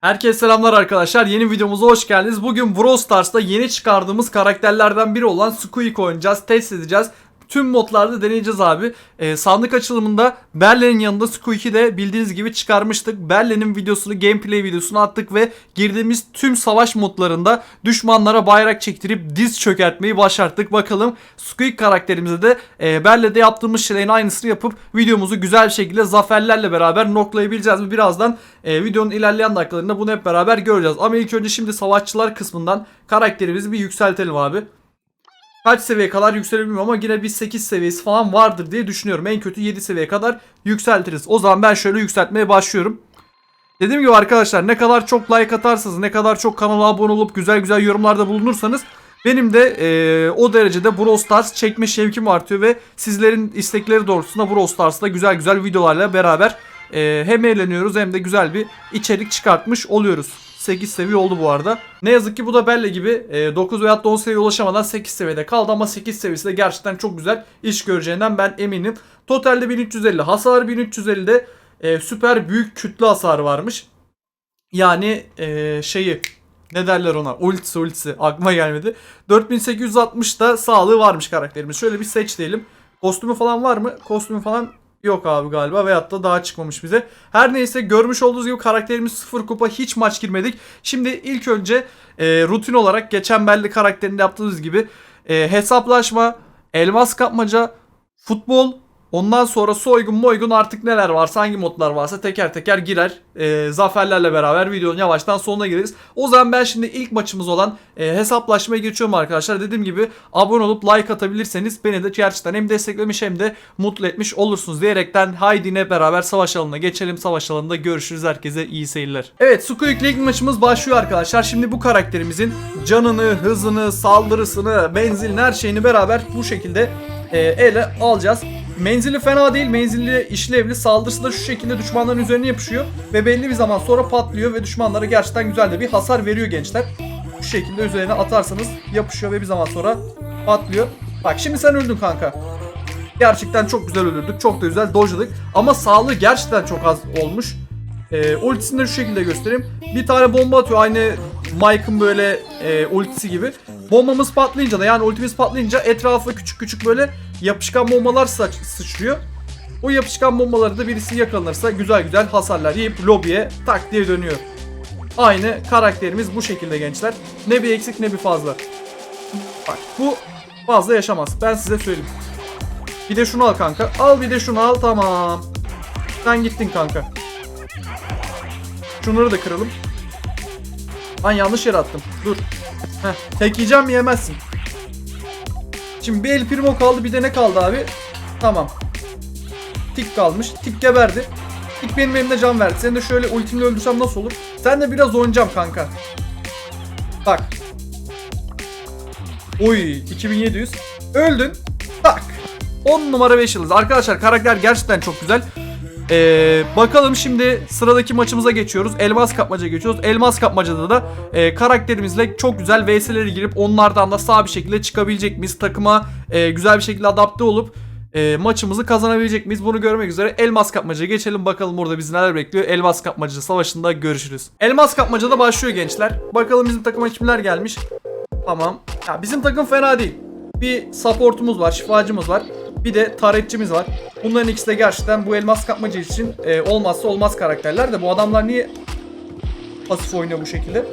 Herkese selamlar arkadaşlar. Yeni videomuza hoş geldiniz. Bugün Brawl Stars'ta yeni çıkardığımız karakterlerden biri olan Squeak oynayacağız. Test edeceğiz. Tüm modlarda deneyeceğiz abi. Ee, sandık açılımında Berle'nin yanında Squeak'i de bildiğiniz gibi çıkarmıştık. Berle'nin videosunu, gameplay videosunu attık ve girdiğimiz tüm savaş modlarında düşmanlara bayrak çektirip diz çökertmeyi başardık. Bakalım Squeak karakterimize de e, Berle'de yaptığımız şeylerin aynısını yapıp videomuzu güzel bir şekilde zaferlerle beraber noklayabileceğiz mi? Birazdan e, videonun ilerleyen dakikalarında bunu hep beraber göreceğiz. Ama ilk önce şimdi savaşçılar kısmından karakterimizi bir yükseltelim abi. Kaç seviye kadar yükselebilmiyorum ama yine bir 8 seviyesi falan vardır diye düşünüyorum. En kötü 7 seviye kadar yükseltiriz. O zaman ben şöyle yükseltmeye başlıyorum. Dediğim gibi arkadaşlar ne kadar çok like atarsanız, ne kadar çok kanala abone olup güzel güzel yorumlarda bulunursanız benim de eee, o derecede Brawl Stars çekme şevkim artıyor ve sizlerin istekleri doğrultusunda Brawl Stars'ta güzel güzel videolarla beraber eee, hem eğleniyoruz hem de güzel bir içerik çıkartmış oluyoruz. 8 seviye oldu bu arada. Ne yazık ki bu da Belle gibi e, 9 veya 10 seviye ulaşamadan 8 seviyede kaldı ama 8 seviyesi de gerçekten çok güzel iş göreceğinden ben eminim. Totalde 1350 hasar 1350'de e, süper büyük kütle hasarı varmış. Yani e, şeyi ne derler ona ultisi ultisi aklıma gelmedi. 4860 da sağlığı varmış karakterimiz. Şöyle bir seç diyelim. Kostümü falan var mı? Kostümü falan yok abi galiba veyahut da daha çıkmamış bize. Her neyse görmüş olduğunuz gibi karakterimiz 0 kupa hiç maç girmedik. Şimdi ilk önce e, rutin olarak geçen belli karakterinde yaptığımız gibi e, hesaplaşma, elmas kapmaca, futbol Ondan sonra soygun moygun artık neler varsa hangi modlar varsa teker teker girer. E, zaferlerle beraber videonun yavaştan sonuna geliriz. O zaman ben şimdi ilk maçımız olan e, hesaplaşmaya geçiyorum arkadaşlar. Dediğim gibi abone olup like atabilirseniz beni de gerçekten hem desteklemiş hem de mutlu etmiş olursunuz diyerekten haydi ne beraber savaş alanına geçelim. Savaş alanında görüşürüz. Herkese iyi seyirler. Evet Squeak League maçımız başlıyor arkadaşlar. Şimdi bu karakterimizin canını, hızını, saldırısını, menzilini her şeyini beraber bu şekilde e, ele alacağız. Menzili fena değil. Menzilli işlevli. Saldırısı da şu şekilde düşmanların üzerine yapışıyor. Ve belli bir zaman sonra patlıyor ve düşmanlara gerçekten güzel de bir hasar veriyor gençler. Bu şekilde üzerine atarsanız yapışıyor ve bir zaman sonra patlıyor. Bak şimdi sen öldün kanka. Gerçekten çok güzel öldürdük. Çok da güzel dojladık. Ama sağlığı gerçekten çok az olmuş. Ee, ultisini de şu şekilde göstereyim. Bir tane bomba atıyor aynı Mike'ın böyle e, ultisi gibi. Bombamız patlayınca da yani ultimiz patlayınca etrafa küçük küçük böyle yapışkan bombalar saç, sıçrıyor. O yapışkan bombaları da birisi yakalanırsa güzel güzel hasarlar yiyip lobiye tak diye dönüyor. Aynı karakterimiz bu şekilde gençler. Ne bir eksik ne bir fazla. Bak bu fazla yaşamaz. Ben size söyleyeyim. Bir de şunu al kanka. Al bir de şunu al tamam. Sen gittin kanka. Şunları da kıralım. Lan yanlış yere attım. Dur. Heh, tek yiyeceğim yemezsin. Şimdi bir el primo kaldı bir de ne kaldı abi? Tamam. Tik kalmış. Tik geberdi. Tik benim elimde can verdi. Seni de şöyle ultimle öldürsem nasıl olur? Sen de biraz oynayacağım kanka. Bak. Oy 2700. Öldün. Tak. 10 numara 5 yıldız. Arkadaşlar karakter gerçekten çok güzel. Ee, bakalım şimdi sıradaki maçımıza geçiyoruz. Elmas kapmaca geçiyoruz. Elmas kapmacada da e, karakterimizle çok güzel VS'lere girip onlardan da sağ bir şekilde çıkabilecek miyiz? Takıma e, güzel bir şekilde adapte olup e, maçımızı kazanabilecek miyiz? Bunu görmek üzere elmas kapmacaya geçelim. Bakalım burada bizi neler bekliyor. Elmas kapmaca savaşında görüşürüz. Elmas kapmacada başlıyor gençler. Bakalım bizim takıma kimler gelmiş. Tamam. Ya bizim takım fena değil. Bir supportumuz var, şifacımız var. Bir de taretçimiz var. Bunların ikisi de gerçekten bu elmas kapmacı için e, olmazsa olmaz karakterler de bu adamlar niye pasif oynuyor bu şekilde?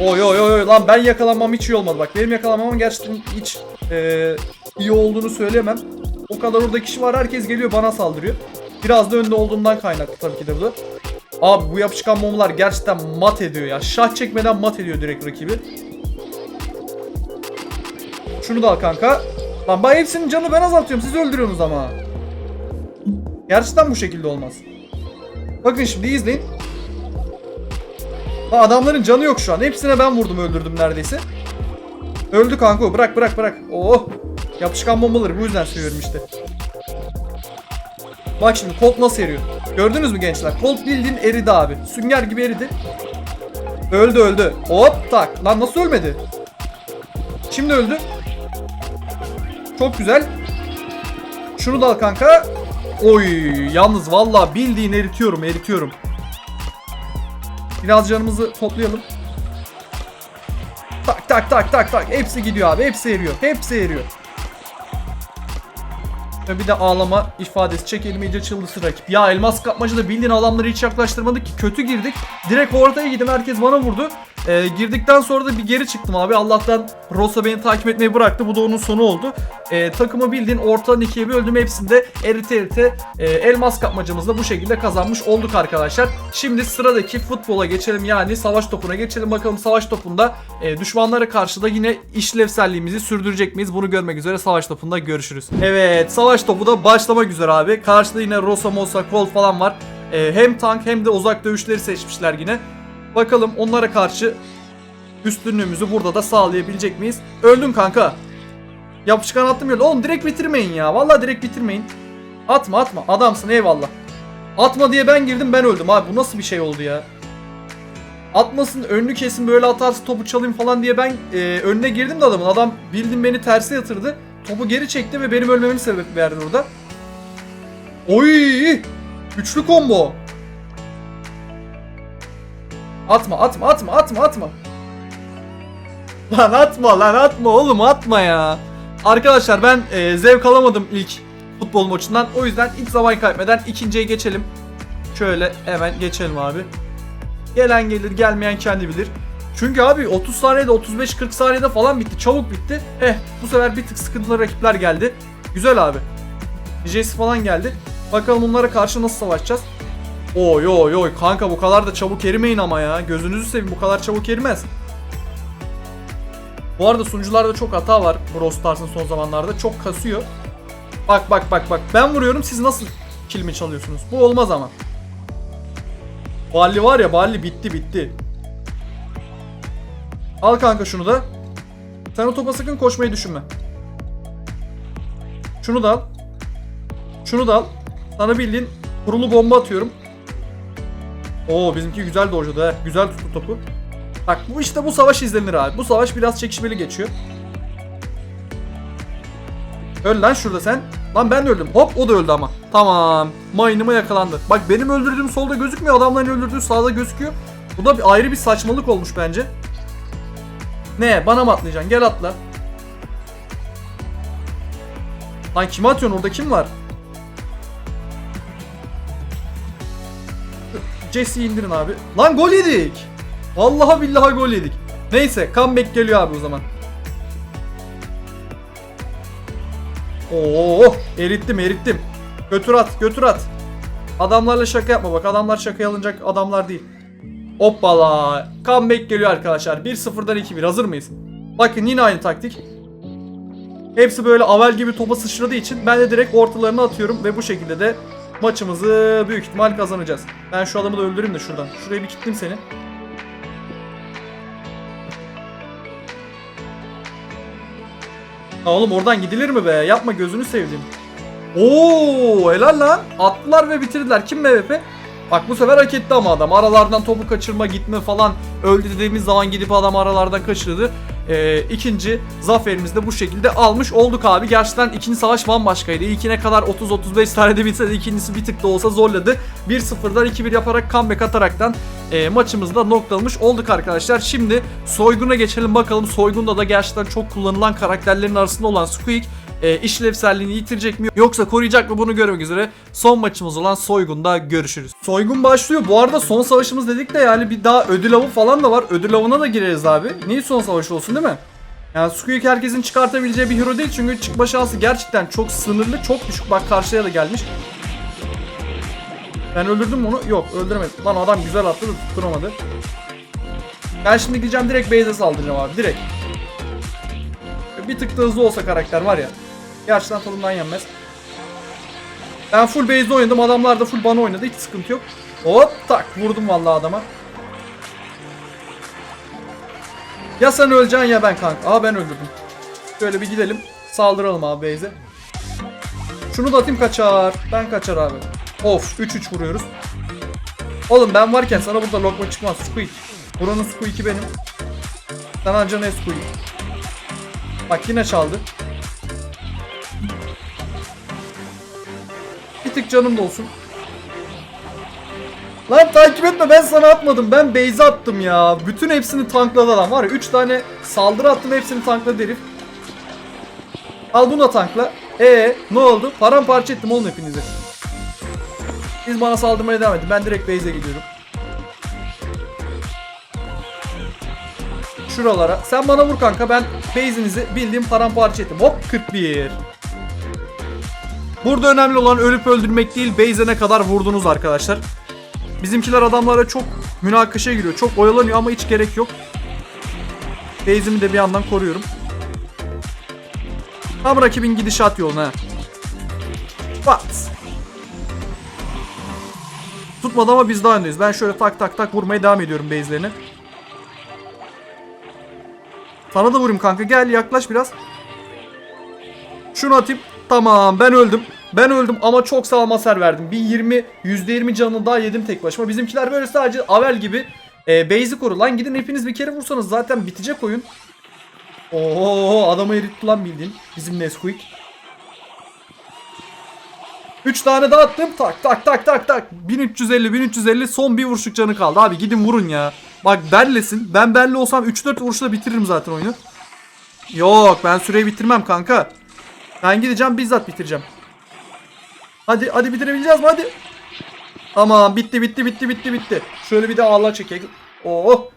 Oy oy oy lan ben yakalanmam hiç iyi olmadı bak. Benim yakalanmam gerçekten hiç e, iyi olduğunu söyleyemem. O kadar orada kişi var herkes geliyor bana saldırıyor. Biraz da önde olduğumdan kaynaklı tabii ki de bu da. Abi bu yapışkan bombalar gerçekten mat ediyor ya. Şah çekmeden mat ediyor direkt rakibi. Şunu da al kanka. Lan ben hepsinin canı ben azaltıyorum. Siz öldürüyorsunuz ama. Gerçekten bu şekilde olmaz. Bakın şimdi izleyin. Ha, adamların canı yok şu an. Hepsine ben vurdum öldürdüm neredeyse. Öldü kanka. Bırak bırak bırak. Oh. Yapışkan bombaları bu yüzden seviyorum işte. Bak şimdi Colt nasıl eriyor. Gördünüz mü gençler? Colt bildiğin eridi abi. Sünger gibi eridi. Öldü öldü. Hop tak. Lan nasıl ölmedi? Şimdi öldü. Çok güzel. Şunu da al kanka. Oy yalnız valla bildiğin eritiyorum eritiyorum. Biraz canımızı toplayalım. Tak tak tak tak tak. Hepsi gidiyor abi. Hepsi eriyor. Hepsi eriyor. Bir de ağlama ifadesi çekelim iyice çıldısın rakip. Ya elmas kapmacada bildiğin adamları hiç yaklaştırmadık ki. Kötü girdik. Direkt ortaya gittim. Herkes bana vurdu. Ee, girdikten sonra da bir geri çıktım abi. Allah'tan Rosa beni takip etmeyi bıraktı. Bu da onun sonu oldu. Ee, takımı bildiğin ortadan ikiye böldüm. Hepsinde erite erite e, elmas kapmacamızda bu şekilde kazanmış olduk arkadaşlar. Şimdi sıradaki futbola geçelim. Yani savaş topuna geçelim. Bakalım savaş topunda e, düşmanlara karşı da yine işlevselliğimizi sürdürecek miyiz? Bunu görmek üzere savaş topunda görüşürüz. Evet savaş topu da başlamak üzere abi. Karşıda yine Rosa Mosa Colt falan var. E, hem tank hem de uzak dövüşleri seçmişler yine. Bakalım onlara karşı üstünlüğümüzü burada da sağlayabilecek miyiz? Öldüm kanka. Yapışkan attım yolda. Oğlum direkt bitirmeyin ya. Vallahi direkt bitirmeyin. Atma atma. Adamsın eyvallah. Atma diye ben girdim ben öldüm abi. Bu nasıl bir şey oldu ya? Atmasın önünü kesin böyle atarsın topu çalayım falan diye ben e, önüne girdim de adamın. Adam bildim beni terse yatırdı. Topu geri çekti ve benim ölmemi sebep verdi orada. Oy! Üçlü combo. Atma atma atma atma atma. Lan atma lan atma oğlum atma ya. Arkadaşlar ben e, zevk alamadım ilk futbol maçından. O yüzden hiç zaman kaybetmeden ikinciye geçelim. Şöyle hemen geçelim abi. Gelen gelir gelmeyen kendi bilir. Çünkü abi 30 saniyede 35-40 saniyede falan bitti. Çabuk bitti. Eh bu sefer bir tık sıkıntılı rakipler geldi. Güzel abi. Jesse falan geldi. Bakalım onlara karşı nasıl savaşacağız. Oy oy oy kanka bu kadar da çabuk erimeyin ama ya. Gözünüzü seveyim bu kadar çabuk erimez. Bu arada sunucularda çok hata var Brawl Stars'ın son zamanlarda. Çok kasıyor. Bak bak bak bak. Ben vuruyorum siz nasıl kilimi çalıyorsunuz? Bu olmaz ama. Balli var ya Balli bitti bitti. Al kanka şunu da. Sen o topa sakın koşmayı düşünme. Şunu da al. Şunu da al. Sana bildiğin kurulu bomba atıyorum. Oo bizimki güzel dojladı he. Güzel tuttu topu. Bak bu işte bu savaş izlenir abi. Bu savaş biraz çekişmeli geçiyor. Öl lan şurada sen. Lan ben de öldüm. Hop o da öldü ama. Tamam. Mine'ıma yakalandı. Bak benim öldürdüğüm solda gözükmüyor. Adamların öldürdüğü sağda gözüküyor. Bu da bir ayrı bir saçmalık olmuş bence. Ne? Bana mı atlayacaksın? Gel atla. Lan kime atıyorsun? Orada kim var? Jesse'yi indirin abi. Lan gol yedik. Vallahi billahi gol yedik. Neyse comeback geliyor abi o zaman. Oo, erittim erittim. Götür at götür at. Adamlarla şaka yapma bak adamlar şakaya alınacak adamlar değil. Hoppala. Comeback geliyor arkadaşlar. 1-0'dan 2-1 hazır mıyız? Bakın yine aynı taktik. Hepsi böyle avel gibi topa sıçradığı için ben de direkt ortalarına atıyorum ve bu şekilde de maçımızı büyük ihtimal kazanacağız. Ben şu adamı da öldüreyim de şuradan. Şuraya bir kilitleyeyim seni. Ha oğlum oradan gidilir mi be? Yapma gözünü seveyim. Oo helal lan. Attılar ve bitirdiler. Kim MVP? Bak bu sefer hak etti ama adam. Aralardan topu kaçırma gitme falan öldü dediğimiz zaman gidip adam aralardan kaçırdı. Ee, ikinci zaferimizi de bu şekilde almış olduk abi. Gerçekten ikinci savaş bambaşkaydı. İlkine kadar 30-35 saniyede bitse de ikincisi bir tık da olsa zorladı. 1-0'dan 2-1 yaparak comeback ataraktan e, maçımızı da noktalamış olduk arkadaşlar. Şimdi soyguna geçelim bakalım. Soygunda da gerçekten çok kullanılan karakterlerin arasında olan Squeak e, işlevselliğini yitirecek mi yoksa koruyacak mı bunu görmek üzere son maçımız olan Soygun'da görüşürüz. Soygun başlıyor. Bu arada son savaşımız dedik de yani bir daha ödül avı falan da var. Ödül avına da gireriz abi. Niye son savaş olsun değil mi? Yani Squeak herkesin çıkartabileceği bir hero değil çünkü çıkma şansı gerçekten çok sınırlı, çok düşük. Bak karşıya da gelmiş. Ben öldürdüm onu? Yok öldüremedim. Lan adam güzel attı da tutturamadı. Ben şimdi gideceğim direkt base'e saldıracağım abi direkt. Bir tık da hızlı olsa karakter var ya. Gerçekten tadından yenmez. Ben full base'de oynadım. Adamlar da full bana oynadı. Hiç sıkıntı yok. Hop tak vurdum vallahi adama. Ya sen öleceksin ya ben kanka. Aa ben öldürdüm. Şöyle bir gidelim. Saldıralım abi base'e. Şunu da atayım kaçar. Ben kaçar abi. Of 3-3 vuruyoruz. Oğlum ben varken sana burada lokma çıkmaz. Squeak. Buranın Squeak'i benim. Sen anca ne Squeak? Bak yine çaldı. Bir tık canım da olsun. Lan takip etme ben sana atmadım. Ben base attım ya. Bütün hepsini tankladı adam var ya. 3 tane saldırı attım hepsini tankladı herif. Al bunu da tankla. E ne oldu? Paramparça ettim oğlum hepinizi. Siz bana saldırmaya devam edin. Ben direkt base'e gidiyorum. Şuralara. Sen bana vur kanka. Ben base'inizi bildiğim paramparça ettim. Hop 41. Burada önemli olan ölüp öldürmek değil. Base'e ne kadar vurdunuz arkadaşlar. Bizimkiler adamlara çok münakaşaya giriyor. Çok oyalanıyor ama hiç gerek yok. Base'imi de bir yandan koruyorum. Tam rakibin gidişat yoluna. Pat. Tutmadı ama biz daha öndeyiz. Ben şöyle tak tak tak vurmaya devam ediyorum base'lerini. Sana da vurayım kanka. Gel yaklaş biraz. Şunu atayım. Tamam ben öldüm. Ben öldüm ama çok sağlam hasar verdim. Bir 20 %20 canını daha yedim tek başıma. Bizimkiler böyle sadece Avel gibi e, base'i koru. Lan gidin hepiniz bir kere vursanız zaten bitecek oyun. Oo adamı eritti lan bildiğin. Bizim Nesquik. 3 tane daha attım. Tak tak tak tak tak. 1350 1350 son bir vuruşluk canı kaldı. Abi gidin vurun ya. Bak Berlesin. Ben Berle olsam 3-4 vuruşla bitiririm zaten oyunu. Yok ben süreyi bitirmem kanka. Ben gideceğim bizzat bitireceğim. Hadi hadi bitirebileceğiz mi hadi. Aman bitti bitti bitti bitti bitti. Şöyle bir de ağlar çekek. Oh.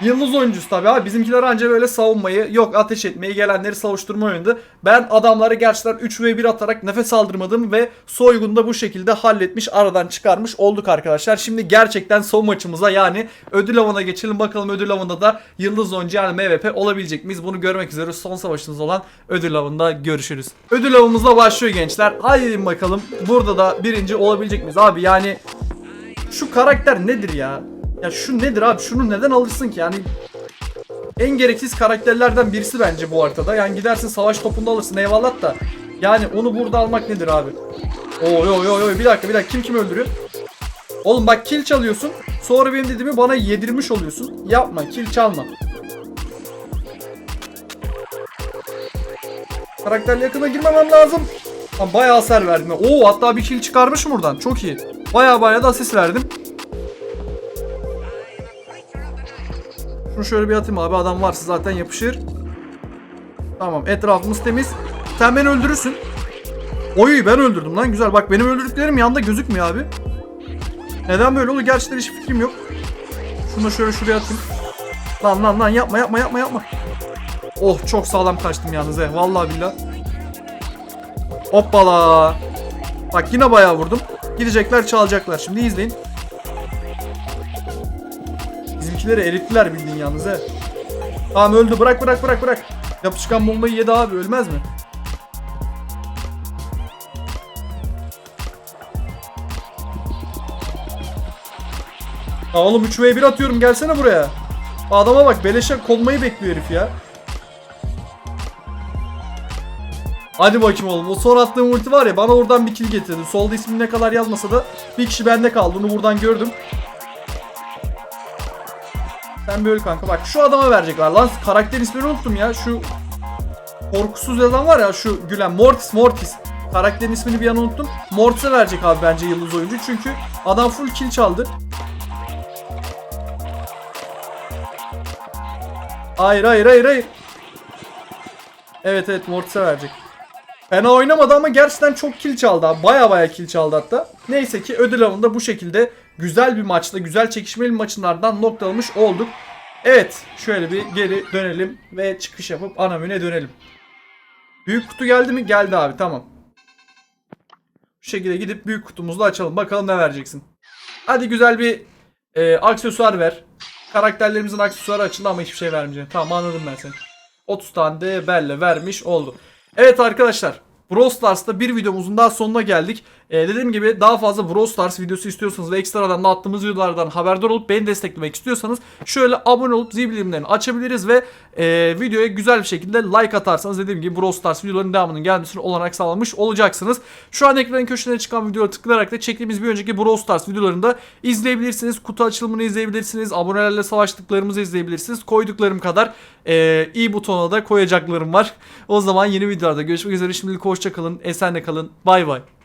Yıldız oyuncusu tabii abi. Bizimkiler anca böyle savunmayı, yok ateş etmeyi, gelenleri savuşturma oynadı. Ben adamları gerçekten 3v1 atarak nefes aldırmadım ve soygunu da bu şekilde halletmiş, aradan çıkarmış olduk arkadaşlar. Şimdi gerçekten son maçımıza yani ödül avına geçelim. Bakalım ödül avında da yıldız oyuncu yani MVP olabilecek miyiz? Bunu görmek üzere son savaşımız olan ödül avında görüşürüz. Ödül avımızla başlıyor gençler. Haydi bakalım burada da birinci olabilecek miyiz? Abi yani şu karakter nedir ya? Ya şu nedir abi? Şunu neden alırsın ki? Yani en gereksiz karakterlerden birisi bence bu haritada. Yani gidersin savaş topunda alırsın eyvallah da. Yani onu burada almak nedir abi? Oy oy oy oy bir dakika bir dakika kim kim öldürüyor? Oğlum bak kill çalıyorsun. Sonra benim dediğimi bana yedirmiş oluyorsun. Yapma kill çalma. Karakterle yakına girmemem lazım. Ha, bayağı hasar verdim. Oo hatta bir kill çıkarmışım buradan. Çok iyi. Bayağı bayağı da asist verdim. Şunu şöyle bir atayım abi adam varsa zaten yapışır. Tamam etrafımız temiz. Sen beni öldürürsün. Oy ben öldürdüm lan güzel. Bak benim öldürdüklerim yanda gözükmüyor abi. Neden böyle oldu gerçekten hiç fikrim yok. Şunu da şöyle şuraya atayım. Lan lan lan yapma yapma yapma yapma. Oh çok sağlam kaçtım yalnız he. Vallahi billah. Hoppala. Bak yine bayağı vurdum. Gidecekler çalacaklar. Şimdi izleyin. Bizimkileri erittiler bildiğin yalnız he. Tamam öldü bırak bırak bırak bırak. Yapışkan bombayı yedi abi ölmez mi? Ya oğlum 3v1 atıyorum gelsene buraya. Adama bak beleşe konmayı bekliyor herif ya. Hadi bakayım oğlum. O son attığım ulti var ya bana oradan bir kill getirdi. Solda ismini ne kadar yazmasa da bir kişi bende kaldı. Onu buradan gördüm. Sen böyle kanka. Bak şu adama verecekler lan. Karakter ismini unuttum ya. Şu korkusuz yazan var ya şu gülen. Mortis Mortis. Karakterin ismini bir an unuttum. Mortis'e verecek abi bence yıldız oyuncu. Çünkü adam full kill çaldı. Hayır hayır hayır hayır. Evet evet Mortis'e verecek. Fena oynamadı ama gerçekten çok kill çaldı abi. Baya baya kill çaldı hatta. Neyse ki ödül avında bu şekilde güzel bir maçta, güzel çekişmeli maçlardan noktalamış olduk. Evet, şöyle bir geri dönelim ve çıkış yapıp ana menüye dönelim. Büyük kutu geldi mi? Geldi abi, tamam. Bu şekilde gidip büyük kutumuzu açalım. Bakalım ne vereceksin. Hadi güzel bir e, aksesuar ver. Karakterlerimizin aksesuarı açıldı ama hiçbir şey vermeyeceğim. Tamam anladım ben seni. 30 tane de belle vermiş oldu. Evet arkadaşlar. Brawl Stars'ta bir videomuzun daha sonuna geldik. Ee, dediğim gibi daha fazla Brawl Stars videosu istiyorsanız ve ekstradan da attığımız videolardan haberdar olup beni desteklemek istiyorsanız şöyle abone olup zil bildirimlerini açabiliriz ve e, videoya güzel bir şekilde like atarsanız dediğim gibi Brawl Stars videolarının devamının gelmesini olanak sağlamış olacaksınız. Şu an ekranın köşesine çıkan videoya tıklayarak da çektiğimiz bir önceki Brawl Stars videolarını da izleyebilirsiniz. Kutu açılımını izleyebilirsiniz. Abonelerle savaştıklarımızı izleyebilirsiniz. Koyduklarım kadar e, i butonuna da koyacaklarım var. O zaman yeni videolarda görüşmek üzere. Şimdilik hoşça kalın. Esenle kalın. Bay bay.